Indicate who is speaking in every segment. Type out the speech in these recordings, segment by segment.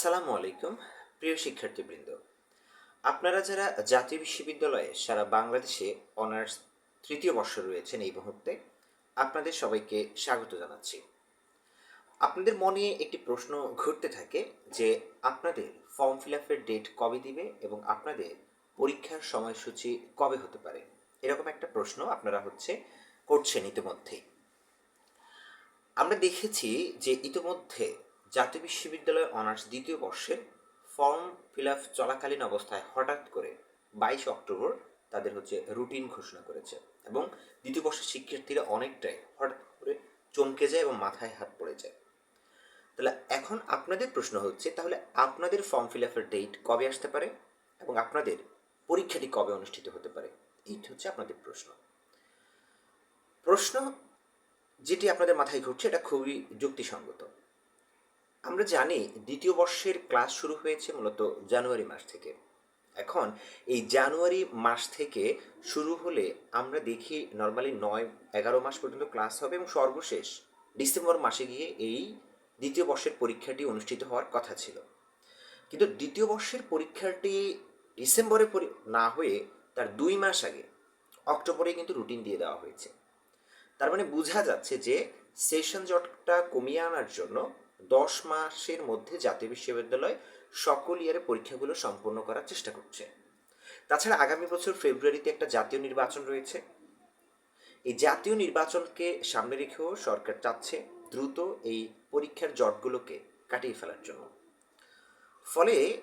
Speaker 1: আসসালামু আলাইকুম, প্রিয় শিক্ষার্থীবৃন্দ। আপনারা যারা জাতীয় বিশ্ববিদ্যালয়ে সারা বাংলাদেশে অনার্স তৃতীয় বর্ষ রয়েছেন এই মুহূর্তে, আপনাদের সবাইকে স্বাগত জানাচ্ছি। আপনাদের মনে একটি প্রশ্ন ঘুরতে থাকে যে, আপনাদের ফর্ম ফিল আপের ডেট কবে দিবে এবং আপনাদের পরীক্ষার সময়সূচি কবে হতে পারে? এরকম একটা প্রশ্ন আপনারা হচ্ছে করছেন ইতিমধ্যেই। আমরা দেখেছি যে ইতিমধ্যে জাতীয় বিশ্ববিদ্যালয় অনার্স দ্বিতীয় বর্ষের ফর্ম ফিল আপ চলাকালীন অবস্থায় হঠাৎ করে বাইশ অক্টোবর তাদের হচ্ছে রুটিন ঘোষণা করেছে এবং দ্বিতীয় বর্ষের শিক্ষার্থীরা অনেকটাই হঠাৎ করে চমকে যায় এবং মাথায় হাত পড়ে যায়। তাহলে এখন আপনাদের প্রশ্ন হচ্ছে, তাহলে আপনাদের ফর্ম ফিল আপের ডেট কবে আসতে পারে এবং আপনাদের পরীক্ষাটি কবে অনুষ্ঠিত হতে পারে? এইটি হচ্ছে আপনাদের প্রশ্ন। প্রশ্ন যেটি আপনাদের মাথায় ঘুরছে, এটা খুবই যুক্তিসঙ্গত। আমরা জানি দ্বিতীয় বর্ষের ক্লাস শুরু হয়েছে মূলত জানুয়ারি মাস থেকে। এখন এই জানুয়ারি মাস থেকে শুরু হলে আমরা দেখি নর্মালি নয়, এগারো মাস পর্যন্ত ক্লাস হবে এবং সর্বশেষ ডিসেম্বর মাসে গিয়ে এই দ্বিতীয় বর্ষের পরীক্ষাটি অনুষ্ঠিত হওয়ার কথা ছিল। কিন্তু দ্বিতীয় বর্ষের পরীক্ষাটি ডিসেম্বরে না হয়ে তার দুই মাস আগে অক্টোবরে কিন্তু রুটিন দিয়ে দেওয়া হয়েছে। তার মানে বোঝা যাচ্ছে যে সেশন জটটা কমিয়ে আনার জন্য দশ মাসের মধ্যে জাতীয় বিশ্ববিদ্যালয় সকল ইয়ারে পরীক্ষাগুলো সম্পন্ন করার চেষ্টা করছে। তাছাড়া আগামী বছর ফেব্রুয়ারিতে একটা জাতীয় নির্বাচন রয়েছে। এই জাতীয় নির্বাচনকে সামনে রেখেও সরকার চাচ্ছে দ্রুত এই পরীক্ষার জটগুলোকে কাটিয়ে ফেলার জন্য। ফলে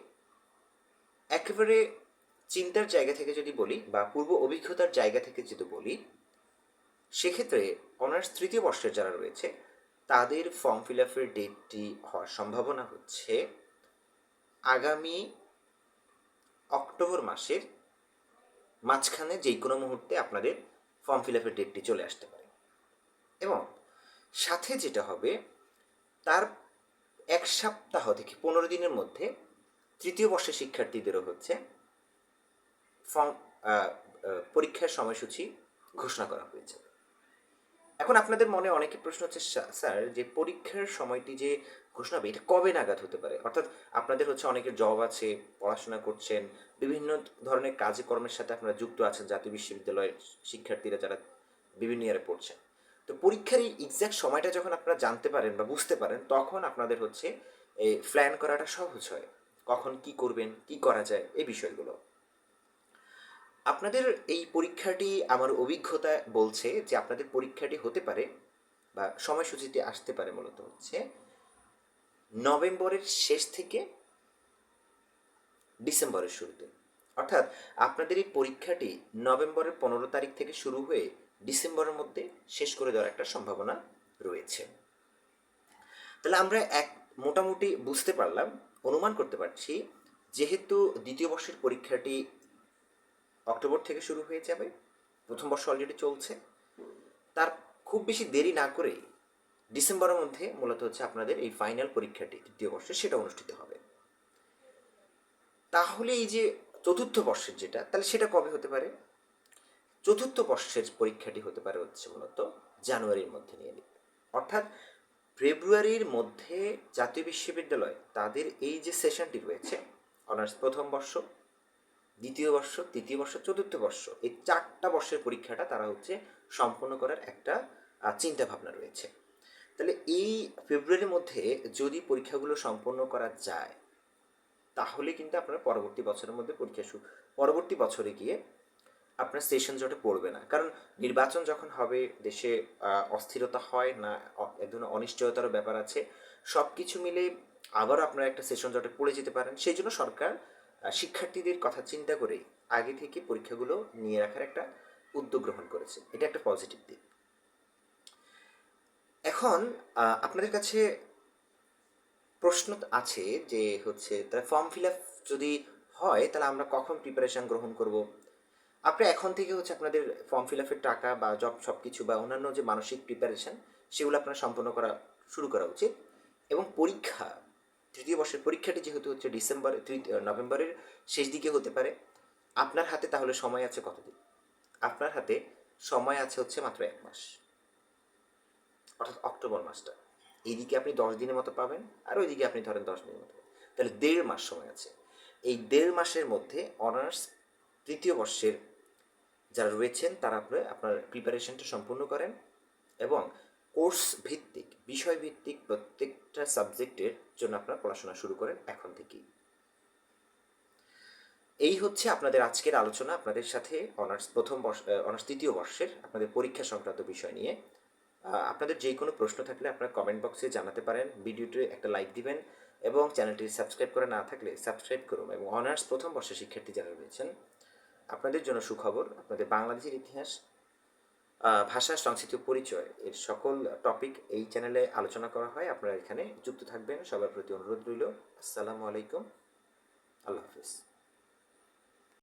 Speaker 1: একেবারে চিন্তার জায়গা থেকে যদি বলি বা পূর্ব অভিজ্ঞতার জায়গা থেকে যদি বলি, সেক্ষেত্রে অনার্স তৃতীয় বর্ষের যারা রয়েছে তাদের ফর্ম ফিল আপের ডেটটি হওয়ার সম্ভাবনা হচ্ছে আগামী অক্টোবর মাসের মাঝখানে যে কোনো মুহূর্তে আপনাদের ফর্ম ফিল আপের ডেটটি চলে আসতে পারে। এবং সাথে যেটা হবে, তার এক সপ্তাহ থেকে পনেরো দিনের মধ্যে তৃতীয় বর্ষের শিক্ষার্থীদেরও হচ্ছে ফর্ম পরীক্ষার সময়সূচি ঘোষণা করা হয়েছে। এখন আপনাদের মনে অনেকে প্রশ্ন হচ্ছে, "স্যা- স্যার, যে পরীক্ষার সময়টি যে ঘোষণা হবে, এটা কবে নাগাদ হতে পারে? অর্থাৎ আপনাদের হচ্ছে অনেকের জব আছে, পড়াশোনা করছেন, বিভিন্ন ধরনের কাজে কর্মের সাথে আপনারা যুক্ত আছেন, জাতীয় বিশ্ববিদ্যালয়ের শিক্ষার্থীরা যারা বিভিন্ন ইয়ারে পড়ছেন। তো পরীক্ষার এই এক্স্যাক্ট সময়টা যখন আপনারা জানতে পারেন বা বুঝতে পারেন, তখন আপনাদের হচ্ছে প্ল্যান করাটা সহজ হয়। কখন কি করবেন, কি করা যায়, এই বিষয়গুলো। আপনাদের এই পরীক্ষাটি আমার অভিজ্ঞতা বলছে যে আপনাদের পরীক্ষাটি হতে পারে বা সময়সূচিতে আসতে পারে মূলত হচ্ছে নভেম্বরের শেষ থেকে ডিসেম্বরের শুরুতে। অর্থাৎ আপনাদের এই পরীক্ষাটি নভেম্বরের পনেরো তারিখ থেকে শুরু হয়ে ডিসেম্বরের মধ্যে শেষ করে দেওয়ার একটা সম্ভাবনা রয়েছে। তাহলে আমরা এক মোটামুটি বুঝতে পারলাম, অনুমান করতে পারছি, যেহেতু দ্বিতীয় বর্ষের পরীক্ষাটি অক্টোবর থেকে শুরু হয়ে যাবে। প্রথম বর্ষ অলরেডি চলছে। তার খুব বেশি দেরি না করে ডিসেম্বরের মধ্যে মূলত হচ্ছে আপনাদের এই ফাইনাল পরীক্ষাটি তৃতীয় বর্ষে, সেটা অনুষ্ঠিত হবে। তাহলে এই যে চতুর্থ বর্ষের যেটা, তাহলে সেটা কবে হতে পারে? চতুর্থ বর্ষের পরীক্ষাটি হতে পারে হচ্ছে মূলত জানুয়ারির মধ্যে নিয়ে অর্থাৎ ফেব্রুয়ারির মধ্যে জাতীয় বিশ্ববিদ্যালয়, তাদের এই যে সেশনটি রয়েছে অনার্স প্রথম বর্ষ দ্বিতীয় বর্ষ, তৃতীয় বর্ষ, চতুর্থ বর্ষ। এই চারটা বর্ষের পরীক্ষাটা তারা হচ্ছে সম্পন্ন করার একটা চিন্তা ভাবনা রয়েছে। তাহলে এই ফেব্রুয়ারির মধ্যে যদি পরীক্ষাগুলো সম্পন্ন করা যায়, তাহলে কিন্তু আপনার পরবর্তী বছরের মধ্যে পরীক্ষা শুরু পরবর্তী বছরে গিয়ে আপনার সেশন জটে পড়বে না। কারণ নির্বাচন যখন হবে, দেশে অস্থিরতা হয় না এক ধরনের অনিশ্চয়তার ব্যাপার আছে। সব কিছু মিলে আবার আপনারা একটা সেশন জটে পড়ে যেতে পারেন। সেই জন্য সরকার শিক্ষার্থীদের কথা চিন্তা করে আগে থেকে পরীক্ষাগুলো নিয়ে রাখার একটা উদ্যোগ গ্রহণ করেছে। এটা একটা পজিটিভ দিক। এখন আপনাদের কাছে প্রশ্ন আছে যে হচ্ছে তার ফর্ম ফিল আপ যদি হয়, তাহলে আমরা কখন প্রিপারেশন গ্রহণ করব? আপনি এখন থেকে হচ্ছে আপনাদের ফর্ম ফিল আপের টাকা বা জব সব কিছু বা অন্যান্য যে মানসিক প্রিপারেশন সেগুলো আপনার সম্পন্ন করা, শুরু করা উচিত। এবং পরীক্ষা তৃতীয় বর্ষের পরীক্ষাটি যেহেতু হচ্ছে ডিসেম্বরে নভেম্বরের শেষ দিকে হতে পারে, আপনার হাতে তাহলে সময় আছে কতদিন? আপনার হাতে সময় আছে হচ্ছে মাত্র এক মাস। অর্থাৎ অক্টোবর মাসটা। এইদিকে আপনি দশ দিনের মতো পাবেন আর ওইদিকে আপনি ধরেন দশ দিনের মতো তাহলে দেড় মাস সময় আছে। এই দেড় মাসের মধ্যে অনার্স তৃতীয় বর্ষের যারা রয়েছেন তারা আপনার প্রিপারেশনটা সম্পূর্ণ করেন এবং কোর্স ভিত্তিক বিষয় ভিত্তিক প্রত্যেকটা সাবজেক্টের জন্য আপনারা পড়াশোনা শুরু করেন এখন থেকেই। এই হচ্ছে আপনাদের আজকের আলোচনা, আপনাদের সাথে অনার্স, প্রথম বর্ষ অনার্স তৃতীয় বর্ষের আপনাদের পরীক্ষা সংক্রান্ত বিষয় নিয়ে। আপনাদের যে কোনো প্রশ্ন থাকলে আপনারা কমেন্ট বক্সে জানাতে পারেন ভিডিওটি একটা লাইক দিবেন এবং চ্যানেলটি সাবস্ক্রাইব করে না থাকলে সাবস্ক্রাইব করুন এবং অনার্স প্রথম বর্ষের শিক্ষার্থী যারা রয়েছেন, আপনাদের জন্য সুখবর, আপনাদের বাংলাদেশের ইতিহাস ভাষা, সংস্কৃতি পরিচয় এর সকল টপিক এই চ্যানেলে আলোচনা করা হয়। আপনারা এখানে যুক্ত থাকবেন। সবার প্রতি অনুরোধ রইল। আসসালামু আলাইকুম। আল্লাহ হাফিজ।